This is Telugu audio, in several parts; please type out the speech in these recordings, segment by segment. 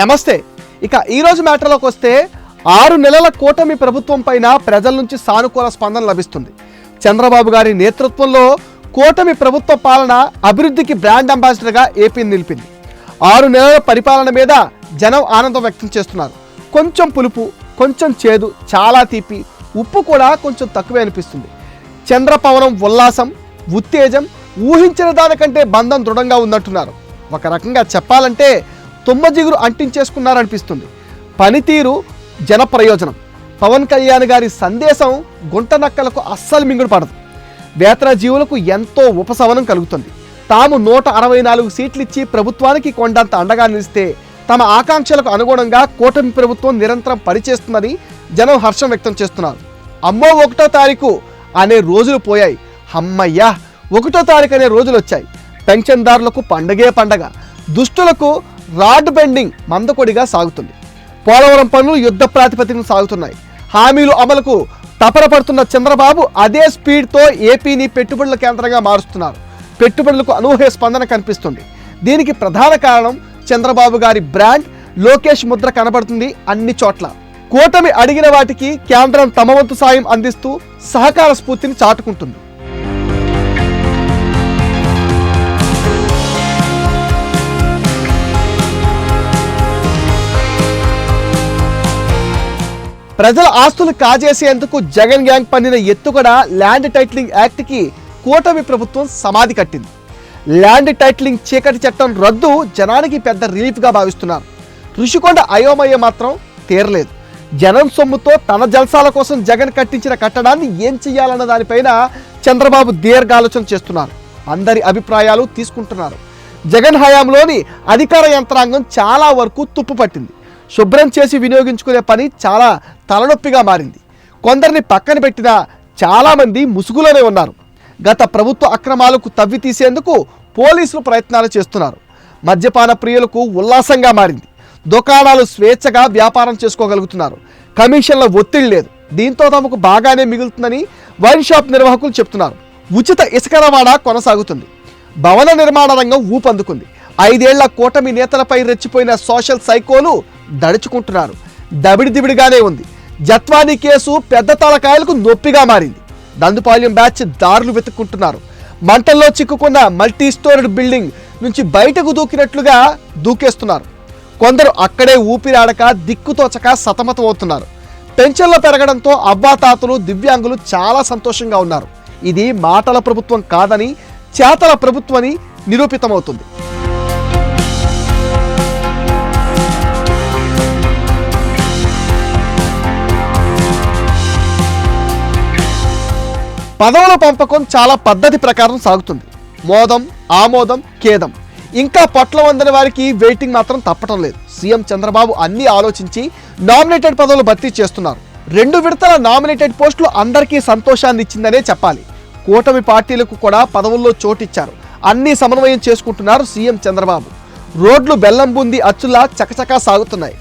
నమస్తే. ఇక ఈరోజు మ్యాటర్లోకి వస్తే ఆరు నెలల కూటమి ప్రభుత్వం పైన ప్రజల నుంచి సానుకూల స్పందన లభిస్తుంది. చంద్రబాబు గారి నేతృత్వంలో కూటమి ప్రభుత్వ పాలన అభివృద్ధికి బ్రాండ్ అంబాసిడర్గా ఏపీని నిలిపింది. ఆరు నెలల పరిపాలన మీద జనం ఆనందం వ్యక్తం చేస్తున్నారు. కొంచెం పులుపు కొంచెం చేదు చాలా తీపి ఉప్పు కూడా కొంచెం తక్కువే అనిపిస్తుంది. చంద్రపవనం ఉల్లాసం ఉత్తేజం ఊహించిన దానికంటే బంధం దృఢంగా ఉందంటున్నారు. ఒక రకంగా చెప్పాలంటే తుమ్మజిగురు అంటించేసుకున్నారనిపిస్తుంది. పనితీరు జన ప్రయోజనం పవన్ కళ్యాణ్ గారి సందేశం గుంట నక్కలకు అస్సలు మింగుడు పడదు. వేతన జీవులకు ఎంతో ఉపశమనం కలుగుతుంది. తాము నూట అరవై నాలుగు సీట్లు ఇచ్చి ప్రభుత్వానికి కొండంత అండగా నిలిస్తే తమ ఆకాంక్షలకు అనుగుణంగా కూటమి ప్రభుత్వం నిరంతరం పనిచేస్తుందని జనం హర్షం వ్యక్తం చేస్తున్నారు. అమ్మో ఒకటో తారీఖు అనే రోజులు పోయాయి. అమ్మయ్యా ఒకటో తారీఖు అనే రోజులు వచ్చాయి పెన్షన్దారులకు పండగే పండగ. దుష్టులకు రాడ్ బెండింగ్ మందకొడిగా సాగుతుంది. పోలవరం పనులు యుద్ధ ప్రాతిపదికన సాగుతున్నాయి. హామీలు అమలుకు తపరపడుతున్న చంద్రబాబు అదే స్పీడ్తో ఏపీని పెట్టుబడుల కేంద్రంగా మారుస్తున్నారు. పెట్టుబడులకు అనూహ్య స్పందన కనిపిస్తుంది. దీనికి ప్రధాన కారణం చంద్రబాబు గారి బ్రాండ్ లోకేష్ ముద్ర కనబడుతుంది అన్ని చోట్ల. కూటమి అడిగిన వాటికి కేంద్రం తమ వంతు సాయం అందిస్తూ సహకార స్ఫూర్తిని చాటుకుంటుంది. ప్రజల ఆస్తులు కాజేసేందుకు జగన్ గ్యాంగ్ పన్నిన ఎత్తుగడ ల్యాండ్ టైటిలింగ్ యాక్ట్కి కూటమి ప్రభుత్వం సమాధి కట్టింది. ల్యాండ్ టైటిలింగ్ చీకటి చట్టం రద్దు జనానికి పెద్ద రిలీఫ్గా భావిస్తున్నారు. ఋషికొండ అయోమయ మాత్రం తీరలేదు. జనం సొమ్ముతో తన జల్సాల కోసం జగన్ కట్టించిన కట్టడాన్ని ఏం చేయాలన్న దానిపైన చంద్రబాబు దీర్ఘాలోచన చేస్తున్నారు. అందరి అభిప్రాయాలు తీసుకుంటున్నారు. జగన్ హయాంలోని అధికార యంత్రాంగం చాలా వరకు తుప్పు పట్టింది శుభ్రం చేసి వినియోగించుకునే పని చాలా తలనొప్పిగా మారింది. కొందరిని పక్కన పెట్టిన చాలామంది ముసుగులోనే ఉన్నారు. గత ప్రభుత్వ అక్రమాలకు తవ్వి తీసేందుకు పోలీసులు ప్రయత్నాలు చేస్తున్నారు. మద్యపాన ప్రియులకు ఉల్లాసంగా మారింది. దుకాణాలు స్వేచ్ఛగా వ్యాపారం చేసుకోగలుగుతున్నారు. కమిషన్ల ఒత్తిడి లేదు. దీంతో తమకు బాగానే మిగులుతుందని వైన్ షాప్ నిర్వాహకులు చెప్తున్నారు. ఉచిత ఇసుక రవాణా కొనసాగుతుంది. భవన నిర్మాణ రంగం ఊపందుకుంది. ఐదేళ్ళ కూటమి నేతలపై రెచ్చిపోయిన సోషల్ సైకోలు దడుచుకుంటున్నారు. దబిడిదిబిడిగానే ఉంది. జత్వానీ కేసు పెద్ద తలకాయలకు నొప్పిగా మారింది. దందుపాలెం బ్యాచ్ దారులు వెతుక్కుంటున్నారు. మంటల్లో చిక్కుకున్న మల్టీ స్టోరీడ్ బిల్డింగ్ నుంచి బయటకు దూకినట్లుగా దూకేస్తున్నారు. కొందరు అక్కడే ఊపిరాడక దిక్కుతోచక సతమతం అవుతున్నారు పెన్షన్లు పెరగడంతో అవ్వాతాతలు దివ్యాంగులు చాలా సంతోషంగా ఉన్నారు. ఇది మాటల ప్రభుత్వం కాదని చేతల ప్రభుత్వని నిరూపితమవుతుంది. పదవుల పంపకం చాలా పద్ధతి ప్రకారం సాగుతుంది. మోదం ఆమోదం ఖేదం. ఇంకా పొట్లం అందని వారికి వెయిటింగ్ మాత్రం తప్పటం లేదు. సీఎం చంద్రబాబు అన్నీ ఆలోచించి నామినేటెడ్ పదవులు భర్తీ చేస్తున్నారు. రెండు విడతల నామినేటెడ్ పోస్టులు అందరికీ సంతోషాన్ని ఇచ్చిందనే చెప్పాలి. కూటమి పార్టీలకు కూడా పదవుల్లో చోటిచ్చారు. అన్ని సమన్వయం చేసుకుంటున్నారు సీఎం చంద్రబాబు. రోడ్లు బెల్లం బుంది అచ్చులా చకచకా సాగుతున్నాయి.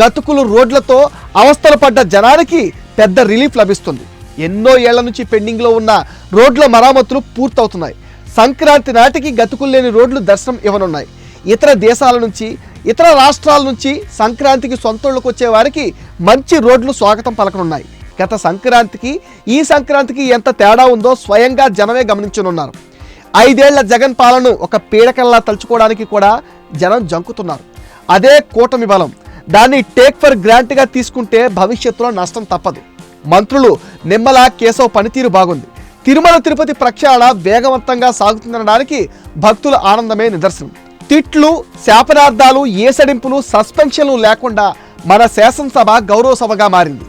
గతుకులు రోడ్లతో అవస్థలు పడ్డ జనానికి పెద్ద రిలీఫ్ లభిస్తుంది. ఎన్నో ఏళ్ళ నుంచి పెండింగ్లో ఉన్న రోడ్ల మరామతులు పూర్తవుతున్నాయి. సంక్రాంతి నాటికి గతుకులు లేని రోడ్లు దర్శనం ఇవ్వనున్నాయి. ఇతర దేశాల నుంచి ఇతర రాష్ట్రాల నుంచి సంక్రాంతికి సొంతూళ్ళకు వచ్చే వారికి మంచి రోడ్లు స్వాగతం పలకనున్నాయి. గత సంక్రాంతికి ఈ సంక్రాంతికి ఎంత తేడా ఉందో స్వయంగా జనమే గమనించనున్నారు. ఐదేళ్ళ జగన్ పాలను ఒక పీడకల్లా తలుచుకోవడానికి కూడా జనం జంకుతున్నారు. అదే కూటమి బలం. దాన్ని టేక్ ఫర్ గ్రాంట్గా తీసుకుంటే భవిష్యత్తులో నష్టం తప్పదు. మంత్రులు నిమ్మల కేశవ్ పనితీరు బాగుంది. తిరుమల తిరుపతి ప్రక్షాళన వేగవంతంగా సాగుతుందనడానికి భక్తుల ఆనందమే నిదర్శనం. తిట్లు శాపనార్థాలు ఏసడింపులు సస్పెన్షన్లు లేకుండా మన శాసనసభ గౌరవ సభగా మారింది.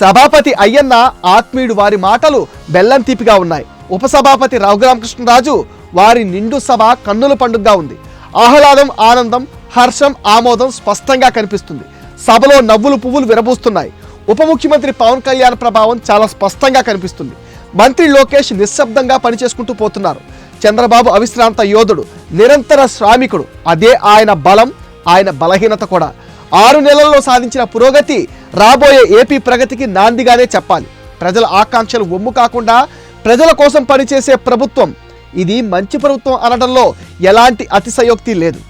సభాపతి అయ్యన్న ఆత్మీయుడు వారి మాటలు బెల్లం తీపిగా ఉన్నాయి. ఉపసభాపతి రఘురామకృష్ణరాజు వారి నిండు సభ కన్నుల పండుగగా ఉంది. ఆహ్లాదం ఆనందం హర్షం ఆమోదం స్పష్టంగా కనిపిస్తుంది. సభలో నవ్వులు పువ్వులు విరబూస్తున్నాయి. ఉప ముఖ్యమంత్రి పవన్ కళ్యాణ్ ప్రభావం చాలా స్పష్టంగా కనిపిస్తుంది. మంత్రి లోకేష్ నిశ్శబ్దంగా పనిచేసుకుంటూ పోతున్నారు. చంద్రబాబు అవిశ్రాంత యోధుడు నిరంతర శ్రామికుడు. అదే ఆయన బలం ఆయన బలహీనత కూడా. ఆరు నెలల్లో సాధించిన పురోగతి రాబోయే ఏపీ ప్రగతికి నాందిగానే చెప్పాలి. ప్రజల ఆకాంక్షలు ఒమ్ము కాకుండా ప్రజల కోసం పనిచేసే ప్రభుత్వం. ఇది మంచి ప్రభుత్వం అనడంలో ఎలాంటి అతిశయోక్తి లేదు.